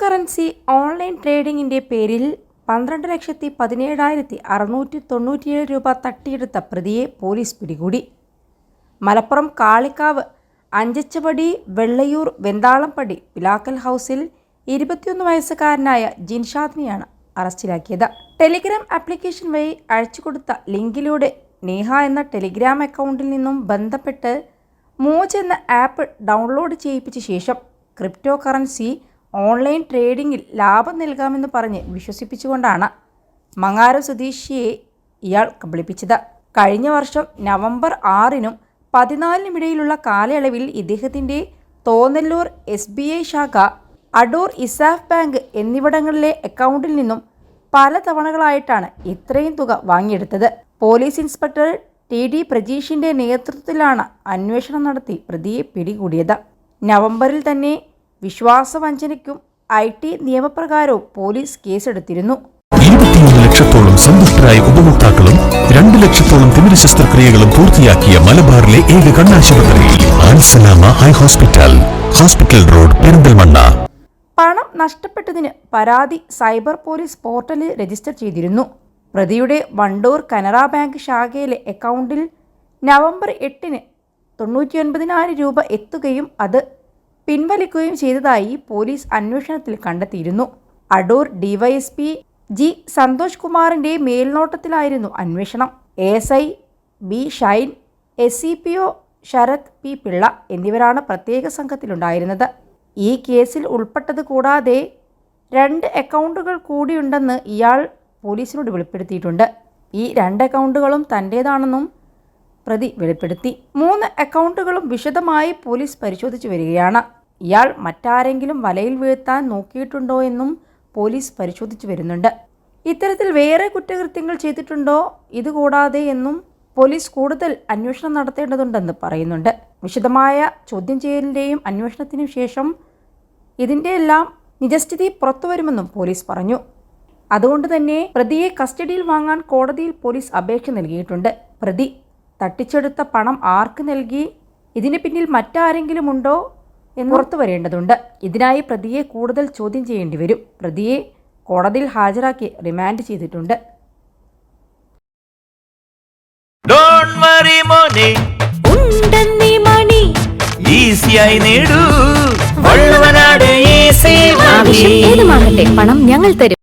Currency online ട്രേഡിംഗിന്റെ പേരിൽ പന്ത്രണ്ട് ലക്ഷത്തി പതിനേഴായിരത്തി അറുന്നൂറ്റി തൊണ്ണൂറ്റിയേഴ് രൂപ തട്ടിയെടുത്ത പ്രതിയെ പോലീസ് പിടികൂടി. മലപ്പുറം കാളിക്കാവ് അഞ്ചച്ചപടി വെള്ളയൂർ വെന്താളംപടി പിലാക്കൽ ഹൗസിൽ ഇരുപത്തിയൊന്ന് വയസ്സുകാരനായ ജിൻഷാദിനെയാണ് അറസ്റ്റിലാക്കിയത്. ടെലിഗ്രാം ആപ്ലിക്കേഷൻ വഴി അയച്ചുകൊടുത്ത ലിങ്കിലൂടെ നേഹ എന്ന ടെലിഗ്രാം അക്കൗണ്ടിൽ നിന്നും ബന്ധപ്പെട്ട് മോജ് എന്ന ആപ്പ് ഡൗൺലോഡ് ചെയ്യിപ്പിച്ച ശേഷം ക്രിപ്റ്റോ കറൻസി ഓൺലൈൻ ട്രേഡിംഗിൽ ലാഭം നൽകാമെന്ന് പറഞ്ഞ് വിശ്വസിപ്പിച്ചുകൊണ്ടാണ് മങ്ങാര സ്വദേശിയെ ഇയാൾ കബളിപ്പിച്ചത്. കഴിഞ്ഞ വർഷം നവംബർ ആറിനും പതിനാലിനും ഇടയിലുള്ള കാലയളവിൽ ഇദ്ദേഹത്തിന്റെ തോന്നല്ലൂർ എസ് ബി ഐ ശാഖ അടൂർ ഇസാഫ് ബാങ്ക് എന്നിവിടങ്ങളിലെ അക്കൗണ്ടിൽ നിന്നും പല തവണകളായിട്ടാണ് ഇത്രയും തുക വാങ്ങിയെടുത്തത്. പോലീസ് ഇൻസ്പെക്ടർ ടി ഡി പ്രജീഷിന്റെ നേതൃത്വത്തിലാണ് അന്വേഷണം നടത്തി പ്രതിയെ പിടികൂടിയത്. നവംബറിൽ തന്നെ വിശ്വാസവഞ്ചനയ്ക്കും ഐ ടി നിയമപ്രകാരവും പോലീസ് കേസെടുത്തിരുന്നു. ഇരുപത്തിയൊന്ന് ലക്ഷത്തോളം സന്തുഷ്ടരായ ഉപഭോക്താക്കളും രണ്ട് ലക്ഷത്തോളം തിമിര ശസ്ത്രക്രിയകളും പൂർത്തിയാക്കിയ മലബാറിലെ ഏക കണ്ണാശുപത്രി ആൻസലാമ ഹൈ ഹോസ്പിറ്റൽ ഹോസ്പിറ്റൽ റോഡ് പെരിന്തൽമണ്ണ. പണം നഷ്ടപ്പെട്ടതിന് പരാതി സൈബർ പോലീസ് പോർട്ടലിൽ രജിസ്റ്റർ ചെയ്തിരുന്നു. പ്രതിയുടെ വണ്ടൂർ കനറ ബാങ്ക് ശാഖയിലെ അക്കൗണ്ടിൽ നവംബർ എട്ടിന് തൊണ്ണൂറ്റിയൊൻപതിനായിരം രൂപ എത്തുകയും അത് പിൻവലിക്കുകയും ചെയ്തതായി പോലീസ് അന്വേഷണത്തിൽ കണ്ടെത്തിയിരുന്നു. അടൂർ ഡിവൈഎസ്പി ജി സന്തോഷ് കുമാറിന്റെ മേൽനോട്ടത്തിലായിരുന്നു അന്വേഷണം. S I B Shine S C P O Sarath P Pillai എന്നിവരാണ് പ്രത്യേക സംഘത്തിലുണ്ടായിരുന്നത്. ഈ കേസിൽ ഉൾപ്പെട്ടത് കൂടാതെ രണ്ട് അക്കൗണ്ടുകൾ കൂടിയുണ്ടെന്ന് ഇയാൾ പോലീസിനോട് വെളിപ്പെടുത്തിയിട്ടുണ്ട്. ഈ രണ്ട് അക്കൗണ്ടുകളും തന്റേതാണെന്നും പ്രതി വെളിപ്പെടുത്തി. മൂന്ന് അക്കൗണ്ടുകളും വിശദമായി പോലീസ് പരിശോധിച്ചു വരികയാണ്. ഇയാൾ മറ്റാരെങ്കിലും വലയിൽ വീഴ്ത്താൻ നോക്കിയിട്ടുണ്ടോ എന്നും പോലീസ് പരിശോധിച്ചു വരുന്നുണ്ട്. ഇത്തരത്തിൽ വേറെ കുറ്റകൃത്യങ്ങൾ ചെയ്തിട്ടുണ്ടോ? ഇതുകൂടാതെ എന്നും പോലീസ് കൂടുതൽ അന്വേഷണം നടത്തേണ്ടതുണ്ടെന്ന് പറയുന്നുണ്ട്. വിശദമായ ചോദ്യം ചെയ്യലിന്റെയും അന്വേഷണത്തിനു ശേഷം ഇതിന്റെ എല്ലാം നിജസ്ഥിതി പുറത്തുവരുമെന്നും പോലീസ് പറഞ്ഞു. അതുകൊണ്ട് തന്നെ പ്രതിയെ കസ്റ്റഡിയിൽ വാങ്ങാൻ കോടതിയിൽ പോലീസ് അപേക്ഷ നൽകിയിട്ടുണ്ട്. പ്രതി തട്ടിച്ചെടുത്ത പണം ആർക്ക് നൽകി? ഇതിന് പിന്നിൽ മറ്റാരെങ്കിലും ഉണ്ടോ എന്ന് പുറത്തു വരേണ്ടതുണ്ട്. ഇതിനായി പ്രതിയെ കൂടുതൽ ചോദ്യം ചെയ്യേണ്ടി വരും. പ്രതിയെ കോടതിയിൽ ഹാജരാക്കി റിമാൻഡ് ചെയ്തിട്ടുണ്ട്. ഡോണ്ട് വറി മോനെ. ഉണ്ടെന്നീ മണി. ഈസിയായി നേടൂ. പണം ഞങ്ങൾ തരും.